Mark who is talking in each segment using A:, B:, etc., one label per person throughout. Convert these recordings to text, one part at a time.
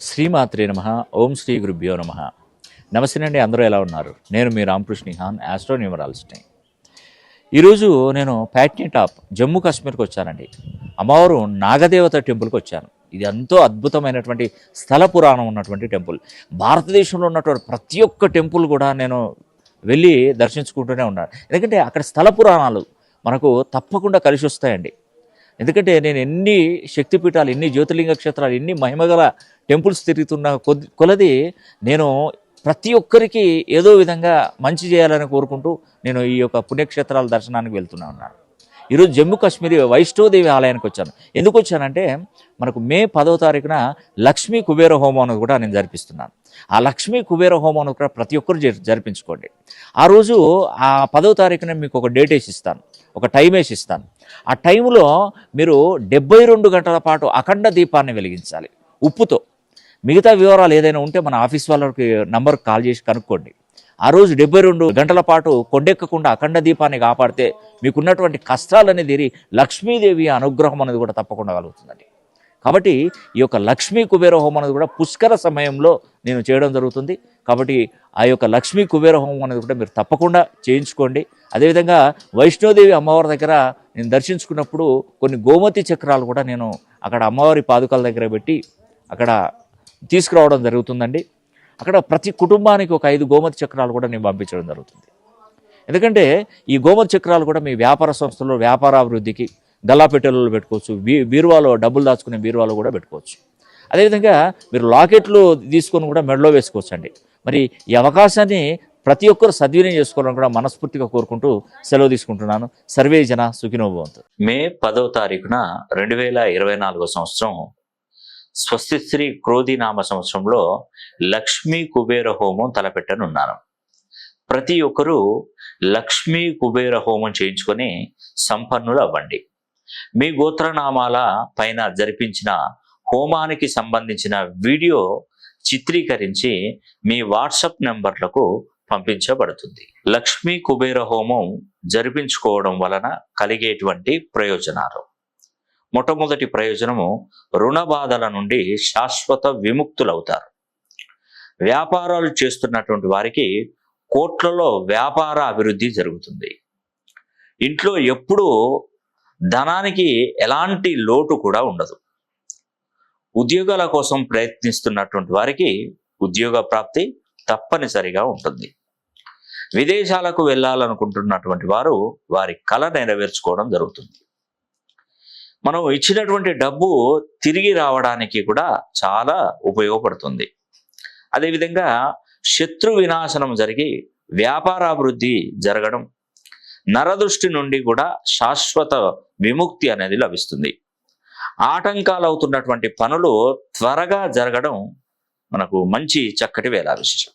A: శ్రీమాత్రే నమ. ఓం శ్రీ గురుభ్యో నమ. నమస్తే అండి అందరూ ఎలా ఉన్నారు? నేను మీ రామకృష్ణ హాన్ ఆస్ట్రో ఈరోజు నేను ప్యాట్నీ టాప్ జమ్మూ కాశ్మీర్కి వచ్చానండి. అమ్మవారు నాగదేవత టెంపుల్కి వచ్చాను. ఇది ఎంతో అద్భుతమైనటువంటి స్థల పురాణం ఉన్నటువంటి టెంపుల్. భారతదేశంలో ఉన్నటువంటి ప్రతి ఒక్క టెంపుల్ కూడా నేను వెళ్ళి దర్శించుకుంటూనే ఉన్నాను. ఎందుకంటే అక్కడ స్థల పురాణాలు మనకు తప్పకుండా కలిసి వస్తాయండి. ఎందుకంటే నేను ఎన్ని శక్తిపీఠాలు ఎన్ని జ్యోతిర్లింగ క్షేత్రాలు ఎన్ని మహిమగల టెంపుల్స్ తిరుగుతున్న కొద్ది కొలది నేను ప్రతి ఒక్కరికి ఏదో విధంగా మంచి చేయాలని కోరుకుంటూ నేను ఈ యొక్క పుణ్యక్షేత్రాల దర్శనానికి వెళ్తున్నా ఉన్నాను. ఈరోజు జమ్మూ కాశ్మీర్ వైష్ణోదేవి ఆలయానికి వచ్చాను. ఎందుకు వచ్చానంటే మనకు మే పదవ తారీఖున లక్ష్మీ కుబేర హోమం అనేది కూడా నేను జరిపిస్తున్నాను. ఆ లక్ష్మీ కుబేర హోమం కూడా ప్రతి ఒక్కరు జరిపించుకోండి. ఆ రోజు ఆ పదవ తారీఖున మీకు ఒక డేట్ వేసి ఇస్తాను ఒక టైం వేసి ఇస్తాను ఆ టైంలో మీరు డెబ్బై రెండు గంటల పాటు అఖండ దీపాన్ని వెలిగించాలి. ఉప్పుతో. మిగతా వివరాలు ఏదైనా ఉంటే మన ఆఫీస్ వాళ్ళకి నంబర్కి కాల్ చేసి కనుక్కోండి. ఆ రోజు డెబ్బై రెండు గంటల పాటు కొండెక్కకుండా అఖండ దీపాన్ని కాపాడితే మీకున్నటువంటి కష్టాలు అనేది లక్ష్మీదేవి అనుగ్రహం అనేది కూడా తప్పకుండా కలుగుతుందండి. కాబట్టి ఈ యొక్క లక్ష్మీ కుబేర హోమం అనేది కూడా పుష్కర సమయంలో నేను చేయడం జరుగుతుంది. కాబట్టి ఆ యొక్క లక్ష్మీ కుబేర హోమం అనేది కూడా మీరు తప్పకుండా చేయించుకోండి. అదేవిధంగా వైష్ణోదేవి అమ్మవారి దగ్గర నేను దర్శించుకున్నప్పుడు కొన్ని గోమతి చక్రాలు కూడా నేను అక్కడ అమ్మవారి పాదుకాల దగ్గర పెట్టి అక్కడ తీసుకురావడం జరుగుతుందండి. అక్కడ ప్రతి కుటుంబానికి ఒక ఐదు గోమతి చక్రాలు కూడా నేను పంపించడం జరుగుతుంది. ఎందుకంటే ఈ గోమతి చక్రాలు కూడా మీ వ్యాపార సంస్థలో వ్యాపారాభివృద్ధికి గల్లాపెట్టెలలో పెట్టుకోవచ్చు బీ బీరువాలో డబ్బులు దాచుకునే బీరువాలో కూడా పెట్టుకోవచ్చు. అదేవిధంగా మీరు లాకెట్లు తీసుకొని కూడా మెడలో వేసుకోవచ్చు అండి మరి ఈ అవకాశాన్ని ప్రతి ఒక్కరు సద్వినియోగం చేసుకోవాలని కూడా మనస్ఫూర్తిగా కోరుకుంటూ సెలవు తీసుకుంటున్నాను. సర్వే జన సుఖినోభవంతు. మే పదవ తారీఖున రెండు వేల ఇరవై నాలుగో సంవత్సరం స్వస్తి శ్రీ క్రోధినామ సంవత్సరంలో లక్ష్మీ కుబేర హోమం తలపెట్టనున్నాను. ప్రతి ఒక్కరూ లక్ష్మీ కుబేర హోమం చేయించుకొని సంపన్నులు అవ్వండి మీ గోత్రనామాల పైన జరిపించిన హోమానికి సంబంధించిన వీడియో చిత్రీకరించి మీ వాట్సప్ నెంబర్లకు పంపించబడుతుంది. లక్ష్మీ కుబేర హోమం జరిపించుకోవడం వలన కలిగేటువంటి ప్రయోజనాలు. మొట్టమొదటి ప్రయోజనము రుణ బాధల నుండి శాశ్వత విముక్తులవుతారు. వ్యాపారాలు చేస్తున్నటువంటి వారికి కోట్లలో వ్యాపార అభివృద్ధి జరుగుతుంది. ఇంట్లో ఎప్పుడూ ధనానికి ఎలాంటి లోటు కూడా ఉండదు. ఉద్యోగాల కోసం ప్రయత్నిస్తున్నటువంటి వారికి ఉద్యోగ ప్రాప్తి తప్పనిసరిగా ఉంటుంది. విదేశాలకు వెళ్ళాలనుకుంటున్నటువంటి వారు వారి కళ నెరవేర్చుకోవడం జరుగుతుంది. మనం ఇచ్చినటువంటి డబ్బు తిరిగి రావడానికి కూడా చాలా ఉపయోగపడుతుంది. అదేవిధంగా శత్రు వినాశనం జరిగి వ్యాపారాభివృద్ధి జరగడం నరదృష్టి నుండి కూడా శాశ్వత విముక్తి అనేది లభిస్తుంది. ఆటంకాలు అవుతున్నటువంటి పనులు త్వరగా జరగడం మనకు మంచి చక్కటి వేళ విశేషం.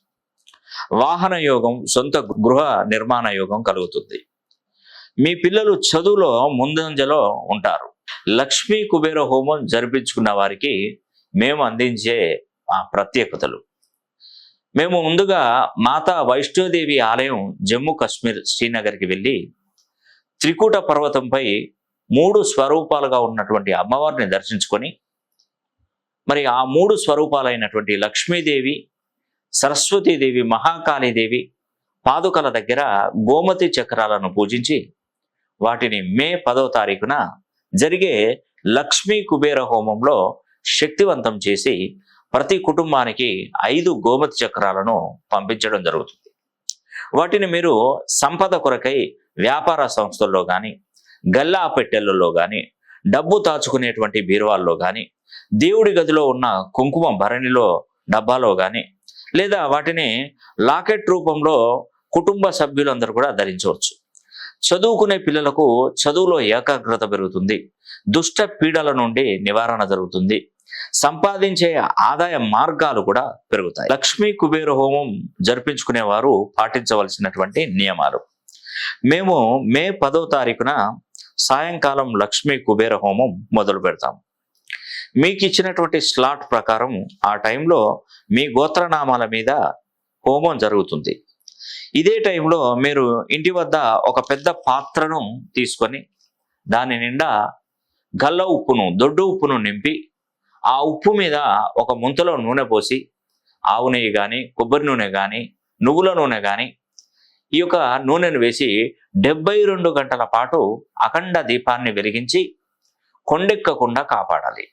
A: వాహన యోగం సొంత గృహ నిర్మాణ యోగం కలుగుతుంది. మీ పిల్లలు చదువులో ముందంజలో ఉంటారు. లక్ష్మీ కుబేర హోమం జరిపించుకున్న వారికి మేము అందించే ఆ ప్రత్యేకతలు. మేము ముందుగా మాతా వైష్ణోదేవి ఆలయం జమ్మూ కాశ్మీర్ శ్రీనగర్కి వెళ్ళి త్రికూట పర్వతంపై మూడు స్వరూపాలుగా ఉన్నటువంటి అమ్మవారిని దర్శించుకొని మరి ఆ మూడు స్వరూపాలైనటువంటి లక్ష్మీదేవి సరస్వతీదేవి మహాకాళీదేవి పాదుకల దగ్గర గోమతి చక్రాలను పూజించి వాటిని మే పదవ తారీఖున జరిగే లక్ష్మీ కుబేర హోమంలో శక్తివంతం చేసి ప్రతి కుటుంబానికి ఐదు గోమతి చక్రాలను పంపించడం జరుగుతుంది. వాటిని మీరు సంపద కొరకై వ్యాపార సంస్థల్లో కానీ గల్లా పెట్టెలలో కానీ డబ్బు దాచుకునేటువంటి బీరువాల్లో కానీ దేవుడి గదిలో ఉన్న కుంకుమ భరణిలో డబ్బాలో కానీ లేదా వాటిని లాకెట్ రూపంలో కుటుంబ సభ్యులందరూ కూడా ధరించవచ్చు. చదువుకునే పిల్లలకు చదువులో ఏకాగ్రత పెరుగుతుంది. దుష్ట పీడల నుండి నివారణ జరుగుతుంది. సంపాదించే ఆదాయ మార్గాలు కూడా పెరుగుతాయి. లక్ష్మీ కుబేర హోమం జరిపించుకునే వారు పాటించవలసినటువంటి నియమాలు. మేము మే పదో తారీఖున సాయంకాలం లక్ష్మీ కుబేర హోమం మొదలు పెడతాం. మీకు ఇచ్చినటువంటి స్లాట్ ప్రకారం ఆ టైంలో మీ గోత్రనామాల మీద హోమం జరుగుతుంది. ఇదే టైంలో మీరు ఇంటి వద్ద ఒక పెద్ద పాత్రను తీసుకొని దాని నిండా గల్ల ఉప్పును దొడ్డు ఉప్పును నింపి ఆ ఉప్పు మీద ఒక ముంతలో నూనె పోసి ఆవు నెయ్యి కానీ కొబ్బరి నూనె కానీ నువ్వుల నూనె కానీ ఈ యొక్క నూనెను వేసి డెబ్బై రెండు గంటల పాటు అఖండ దీపాన్ని వెలిగించి కొండెక్కకుండా కాపాడాలి.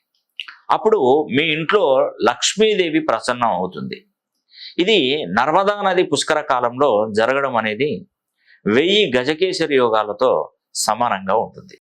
A: అప్పుడు మీ ఇంట్లో లక్ష్మీదేవి ప్రసన్నం అవుతుంది. ఇది నర్మదా నది పుష్కర కాలంలో జరగడం అనేది వెయ్యి గజకేసరి యోగాలతో సమానంగా ఉంటుంది.